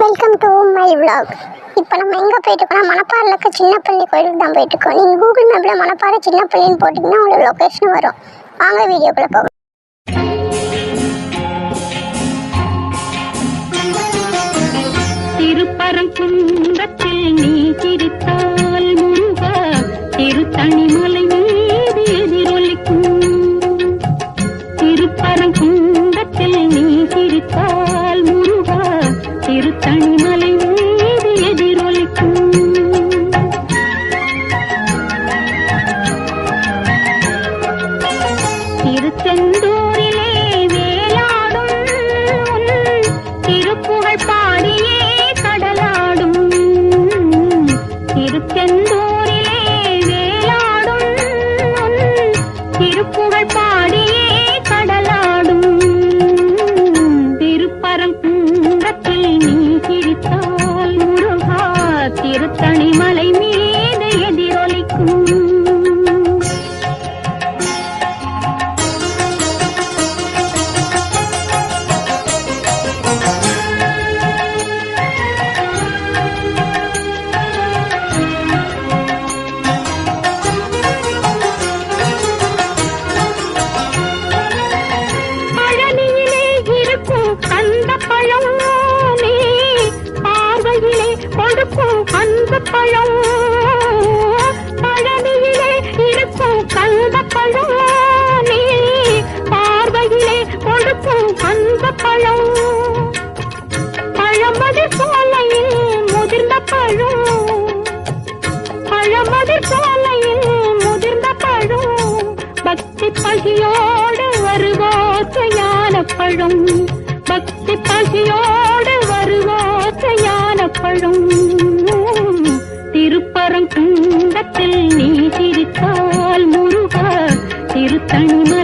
Welcome to my vlog இப்போ நம்ம எங்கே போயிட்டு இருக்கோம்னா மணப்பாறையில் இருக்க சின்னப்பள்ளி கோயிலுக்கு தான் போயிட்டு இருக்கோம் நீங்கள் கூகுள் மேப்பில் மணப்பாறை சின்னப்பள்ளின்னு போட்டிங்கன்னா உங்களுக்கு லொக்கேஷன் வரும். வாங்க வீடியோக்குள்ளே போகலாம். திருப்பரங்குன்றத்தில் நீ திருத்தணிமலை மீது எதிரொலிக்கும். திருச்செந்தூரிலே வேலாடும் திருப்புகழ் பாடியே கடலாடும். திருச்செந்தூரிலே வேலாடும் திருப்புகழ் கந்த பழம். பழனியிலே இருக்கும் கந்த பழம். நீ பார்வையிலே கொடுக்கும் கந்த பழம். பழமதி சோலையில் முதிர்ந்த பழம். பழமதி சோலையில் முதிர்ந்த பழம். பக்தி பகியோடு வருவோசையான பழம். பக்தி பகியோடு வருவோசையான பழம். தனிமை